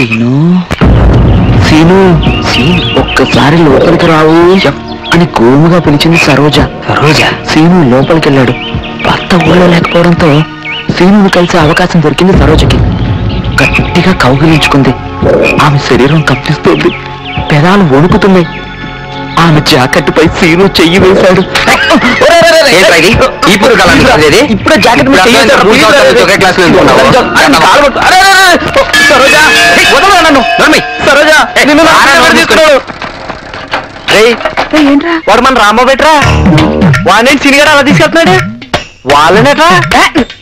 Scene scene scene ఒక్కసారి లోపలికి రావు. అని గోముగా పిలిచింది సరోజ. సరోజ? సీను లోపలికి వెళ్ళాడు భర్త ఊళ్ళో లేకపోవడంతో సీనుని కలిసే అవకాశం దొరికింది సరోజకి. గట్టిగా కౌగిలించుకుంది. ఆమె శరీరం కప్పిస్తోంది. పెదాలు వణుకుతున్నాయి. ఆమె జాకెట్పై సీను చెయ్యి వేశాడు ఇప్పుడు ఇప్పుడు జాకెట్ వాడు మన రామో బెట్రా వాడిని సినిగారు అలా తీసుకెళ్తున్నాడు వాళ్ళనేట్రా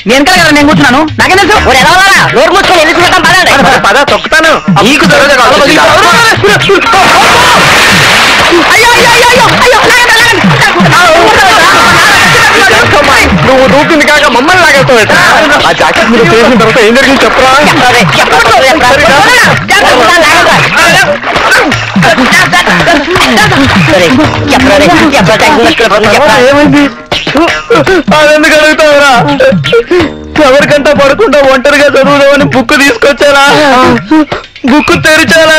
నేను కదా నేను కూర్చున్నాను నాకే తెలుసు ఎందుకు తొక్కుతాను నువ్వు దూకింది కాక మమ్మల్ని లాగేస్తావు ఆ జాకెట్ చేసిన తర్వాత ఏం జరిగింది చెప్పరా ఏమైంది అదెందుకు అడుగుతావురా పడకుండా ఒంటరిగా చదువుదామని బుక్ తీసుకొచ్చారా బుక్ తెరిచారా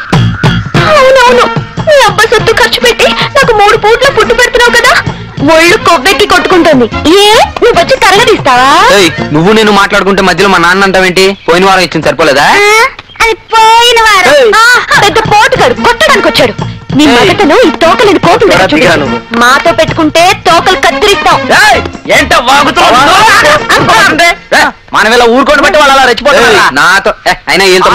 పూట్ల ఫుడ్ పెడుతున్నావు కదా? ఒళ్ళు కొవ్వెక్కి కొట్టుకుంటుంది. ఏ? నువ్వు వచ్చి తరగతిస్తావా ఏయ్, నువ్వు నేను మాట్లాడుకుంటే మధ్యలో మా నాన్న అంటావేంటి? పోయిన వారం ఇచ్చింది సరిపోలేదా? అది పోయిన వారం. ఏయ్. ఆ, పెద్ద పోటుగాడు కొట్టడానికి వచ్చాడు. నీ ఏయ్. మగతను ఈ తోకలేని కోటు మీద. నువ్వు. మాతో పెట్టుకుంటే తోకలు కత్తిరిస్తాం ఏంట మనం ఇలా ఊరుకోండి బట్టి వాళ్ళు అలా రెచ్చిపోతారు నాతో అయినా ఏంటి?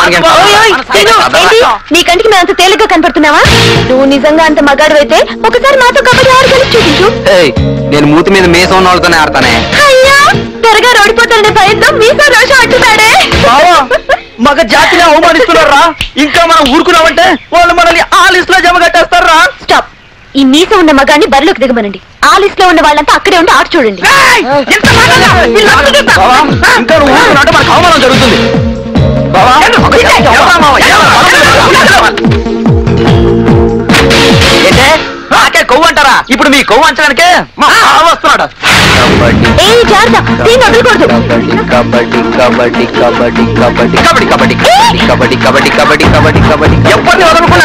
నీ కంటికి మేము అంత తేలిగ్గా కనపడుతున్నావా? నువ్వు నిజంగా అంత మగాడు అయితే ఒకసారి మాతో కబడ్డీ కలిసి చూపించు. ఏయ్, నేను మూతి మీద మీసం ఉన్న వాళ్ళతోనే ఆడతానే. అయ్యా త్వరగా ఓడిపోతాడనే భయంతో మీతో రోషం అంటున్నాడే. మగ జాతిని అవమానిస్తున్నారా? ఇంకా మనం ఊరుకున్నామంటే వాళ్ళు మనల్ని ఆ లిస్ట్లో జమ కట్టేస్తారా? స్టాప్. ఈ మీస ఉన్న మగాన్ని బరిలోకి దిగమనండి. ఆ లిస్ట్లో ఉన్న వాళ్ళంతా అక్కడే ఉండి ఆట చూడండి. ఇంకా నువ్వు ఊరుకున్నట్టు మనకు అవమానం జరుగుతుంది. బావా, ఎవరా మావ, ఎవరా? ఏంటే? నాకే కొవ్వు అంటారా? ఇప్పుడు మీ కొవ్వు అంచడానికే వస్తున్నాడు. ఏ జాగ్రత్త. దీన్ని వదలకూడదు. కబడ్డీ కబడ్డీ కబడ్డీ కబడ్డీ కబడ్డీ. కబడ్డీ కబడ్డీ. కబడ్డీ కబడ్డీ కబడ్డీ కబడ్డీ ఎవరిని వదలకుండా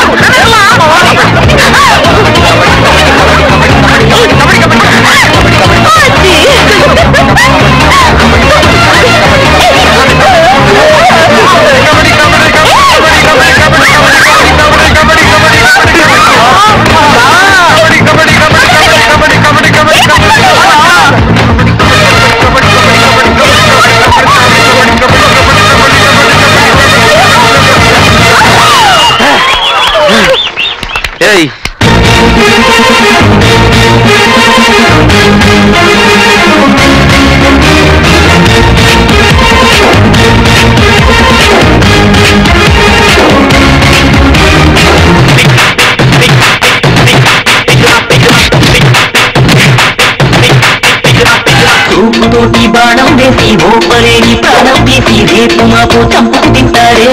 ఏయ్ తోటి బాణం వేసి ఓ పలేని ప్రాణం తీసి రేపు మాపు చంపుకు తింటారే.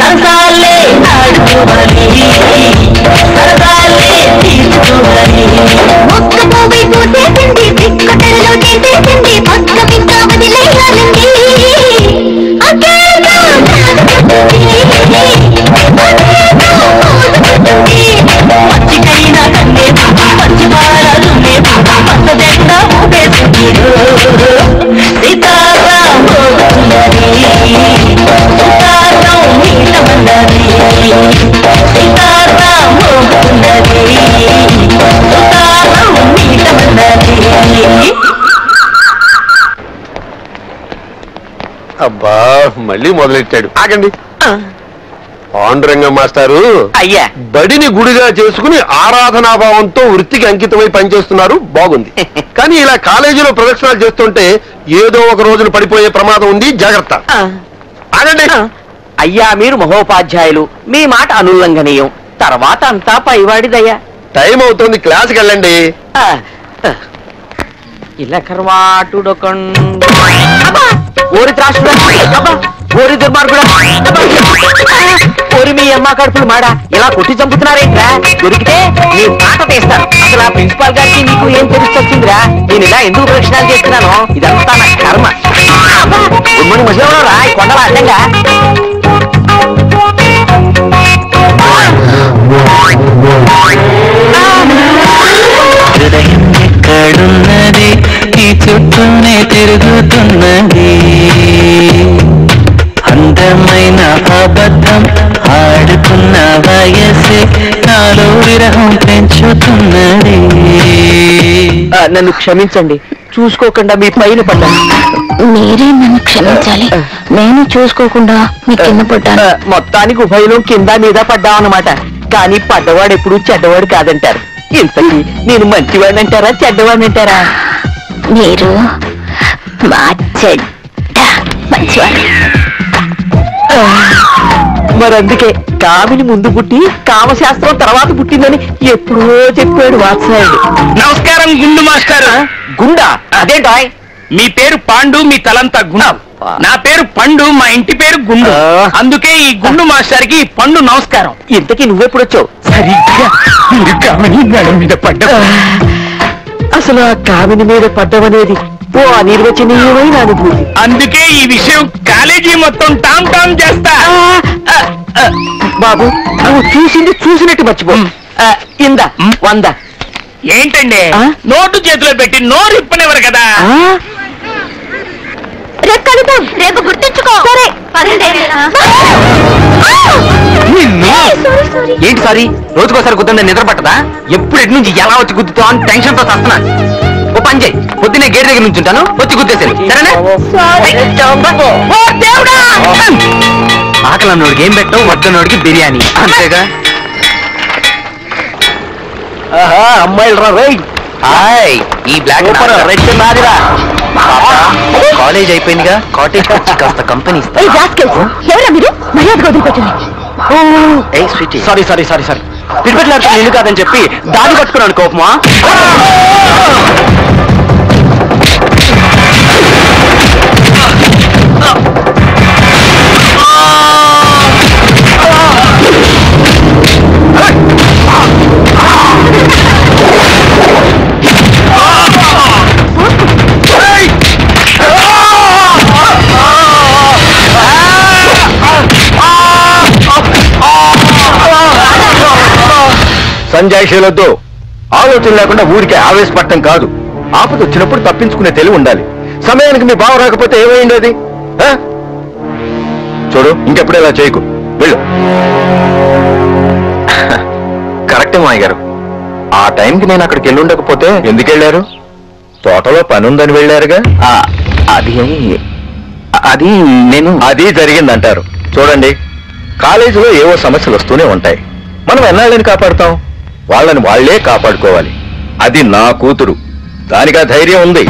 ससाले आडू वाली ससाले तीस वाली మళ్ళీ మొదలెట్టాడు. ఆగండి. పాండురంగ మాస్టారు అయ్యా. బడిని గుడిగా చేసుకుని ఆరాధనాభావంతో వృత్తికి అంకితమై పనిచేస్తున్నారు. బాగుంది. కానీ ఇలా కాలేజీలో ప్రదక్షిణాలు చేస్తుంటే ఏదో ఒక రోజున పడిపోయే ప్రమాదం ఉంది. జాగ్రత్త. ఆగండి. అయ్యా మీరు మహోపాధ్యాయులు. మీ మాట అనుల్లంఘనీయం. తర్వాత అంతా పైవాడిదయ్యా. టైం అవుతుంది క్లాస్కి వెళ్ళండి. ఇలా కర్వాటుడొకండు ఓరి త్రాసుడా అబ్బా! ఓరి దుర్మార్గుడా. ఓరి మీ అమ్మ కడుపులు మాడా. ఇలా కొట్టి చంపుతున్నారేంట్రా దొరికితే నీ పాట తీస్తాను. అసలు ఆ ప్రిన్సిపాల్ గారికి నీకు ఏం తెలుస్తొచ్చిందిరా నేను ఇలా ఎందుకు ప్రదక్షిణాలు చేస్తున్నాను? ఇదంతా నా కర్మ. అబ్బా, ఉమ్మడి మధ్యలో రా ఈ కొండల అడ్డంగా. విరహం పెంచుతున్నది ఆ, నన్ను క్షమించండి. చూసుకోకుండా మీ పైన పడ్డాను. మీరే నన్ను క్షమించాలి. నేను చూసుకోకుండా మీ కింద పడ్డాను. ఆ, మొత్తానికి ఉభయలో కింద మీద పడ్డామన్నమాట కానీ పడ్డవాడు ఎప్పుడు చెడ్డవాడు కాదంటారు. ఇంతకీ నేను మంచివాడిని అంటారా చెడ్డవాడిని అంటారా మీరు మా చెడ్డ మంచివాడు. మరి అందుకే కామిని ముందు పుట్టి కామశాస్త్రం తర్వాత పుట్టిందని ఎప్పుడో చెప్పాడు వాత్సాయుడు. నమస్కారం గుండు మాస్టర్. గుండా? అదేంటాయ్ మీ పేరు పాండు మీ తలంతా గుండు. నా పేరు పండు మా ఇంటి పేరు గుండు. అందుకే ఈ గుండు మాస్టర్కి పండు నమస్కారం. ఇంతకీ నువ్వెప్పుడొచ్చావు? సరిగ్గా మీరు కామని మేడం మీద పడ్డ అసలు ఆ కామిని మీద పడ్డమనేది ఓ అనిర్వచనీయమైన అనుభూతి. అందుకే ఈ విషయం కాలేజీ మొత్తం టామ్ టామ్ చేస్తా. బాబు నువ్వు చూసింది చూసినట్టు మర్చిపో. ఆ, ఇందా వంద. ఏంటండి? ఆ? నోటు చేతిలో పెట్టి నోరు ఇప్పనివ్వరు కదా? ఆ? రేపు కలుద్దాం. రేపు గుర్తుంచుకో. సరే. ఏంటి సారీ? రోజుకోసారి గుద్దండి నిద్ర పట్టదా? ఎప్పుడు ఎటు నుంచి ఎలా వచ్చి గుద్దుతావు అని టెన్షన్తో వస్తున్నాను ఓ పని చేయి. పొద్దున్నే గేట్ దగ్గర నుంచి ఉంటాను వచ్చి గుద్దేశాను సరేనా? ఓ దేవుడా! ఆకలి అన్నోడికి ఏం పెట్టావు? వద్దన్నోడికి బిర్యానీ. అంతేగా? అమ్మాయిలు రా హాయ్ ఈ బ్లాక్ రెడ్ నాదిరా కాలేజ్ అయిపోయిందిగా? కాటేజ్ వచ్చి కాస్త కంపెనీ ఎవరా మీరు? మర్యాద వదిలిపెట్టండి. సారీ సారీ సారీ సారీ పిడిపెట్లాడుతున్న ఇల్లు కాదని చెప్పి దాడి పట్టుకున్నాను కోపమా? జాయిషీలొద్దు ఆలోచన లేకుండా ఊరికే ఆవేశపడటం కాదు. ఆపద వచ్చినప్పుడు తప్పించుకునే తెలివి ఉండాలి. సమయానికి మీ బావ రాకపోతే ఏమైంది అది? చూడు ఇంకెప్పుడు ఇలా చేయకు. వెళ్ళు. కరెక్టే మాయ గారు ఆ టైంకి నేను అక్కడికి వెళ్ళి ఉండకపోతే ఎందుకు వెళ్ళారు? తోటలో పని ఉందని వెళ్ళారుగా? ఆ, అది అది నేను అది జరిగిందంటారు. చూడండి కాలేజీలో ఏవో సమస్యలు వస్తూనే ఉంటాయి. మనం ఎన్నాళ్ళని కాపాడుతాం? వాళ్ళని వాళ్ళే కాపాడుకోవాలి. అది నా కూతురు. దానికి ఆ ధైర్యం ఉంది.